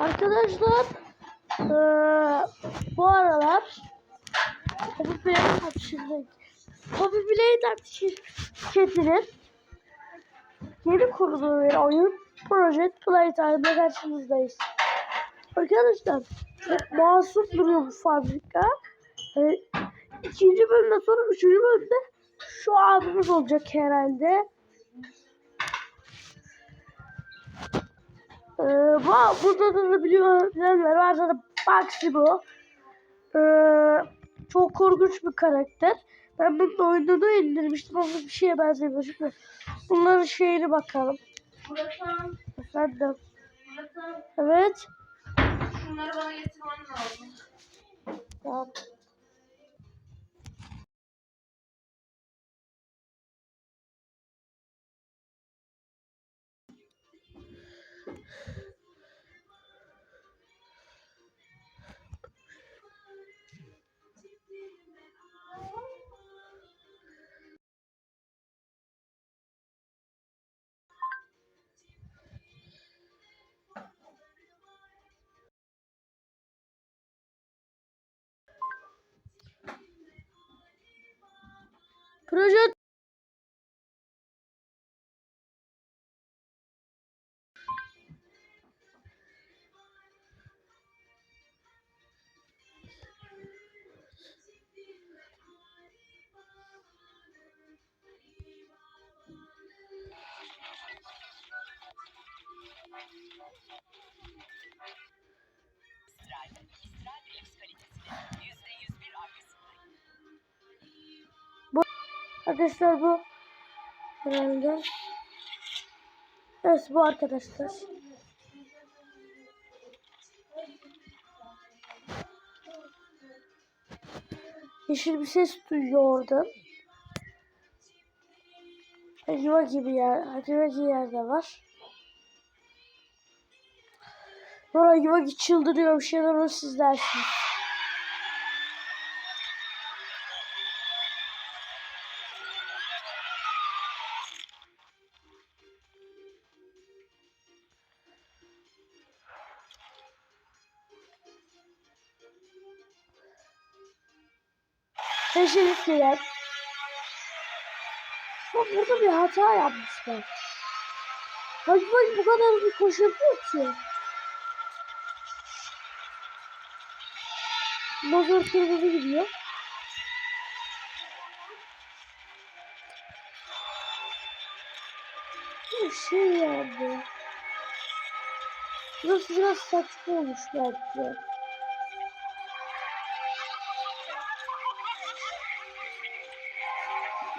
Arkadaşlar eee, bu aralar Poppy Playtime şirket Poppy Playtime şirketinin yeni kurduğu bir oyun Project Playtime'da karşınızdayız. Arkadaşlar masum duruyor bu fabrika. Ee, ikinci bölümden sonra üçüncü bölümde şu abimiz olacak herhalde. Ee, bu, burada da biliyor bilenler varsa da Baxi bu. Ee, çok korkunç bir karakter. Ben bunun oyununu indirmiştim ama bir şeye benzemiyor. Şimdi bunların şeyini bakalım. Burak'ım, Efendim. Burak'ım Evet. şunları bana getirmen lazım. Tamam. Rajat arkadaşlar bu herhalde. Evet bu arkadaşlar. Yeşil bir ses duyuyor orada. Acaba gibi yer, acaba gibi yerde var. Sonra Yuvagi çıldırıyor bir şeyler onu siz dersiniz. Teşekkürler. Bak burada bir hata yapmışlar. Bak bak bu kadar bir koşabiliyor ki. Motor kırmızı gidiyor. Bir şey yani. Burası biraz saçma olmuş bence.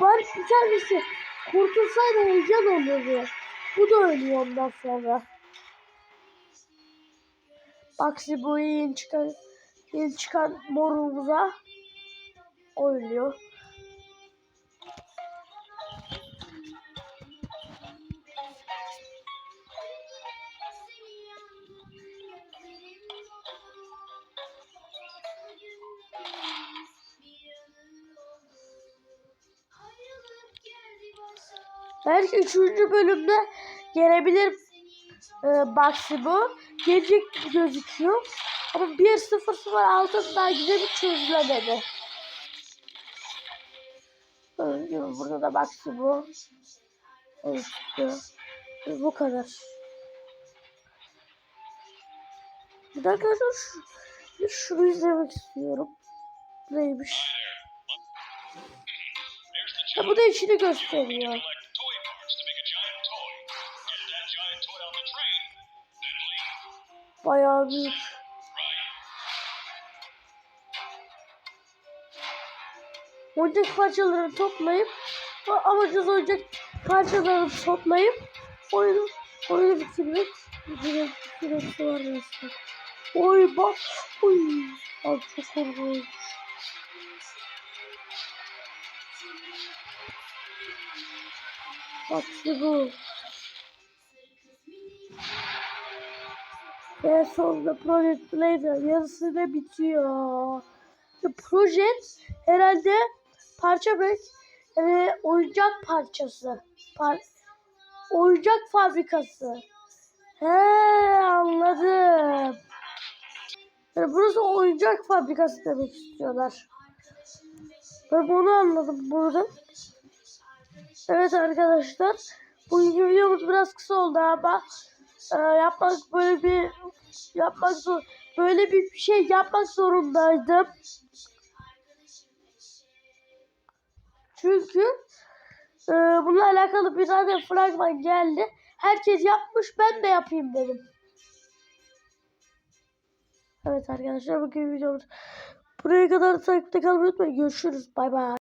Bari bir tanesi kurtulsaydı heyecan olurdu. Bu da ölüyor ondan sonra. Baksi bu yeni çıkan, yeni çıkan morumuza oynuyor. Belki üçüncü bölümde gelebilir e, Baksi bu. Gelecek gibi gözüküyor. Ama 1-0-0 daha güzel bir çözülemedi. Öyle, burada da Baksi bu. Evet, bu- kadar. Bir dakika dur. şunu izlemek istiyorum. Neymiş? Ha, bu da içini gösteriyor. Bayağı büyük. Oyuncak parçalarını toplayıp amacımız oyuncak parçalarını toplayıp oyunu oyunu bitirmek bitirmek var resmen. Oy bak oy. Abi çok korkunç. Bak işte bu. Ve sonunda Project Blazer yarısı da bitiyor. Project herhalde parça bek yani oyuncak parçası. Par oyuncak fabrikası. He anladım. oyuncak fabrikası demek istiyorlar. Ben bunu anladım buradan. Evet arkadaşlar. Bugünkü videomuz biraz kısa oldu ama e, yapmak böyle bir yapmak zor böyle bir şey yapmak zorundaydım. Çünkü e, bununla alakalı bir tane fragman geldi. Herkes yapmış ben de yapayım dedim. Evet arkadaşlar bugün videomuz buraya kadar takipte kalmayı unutmayın. Görüşürüz. Bay bay.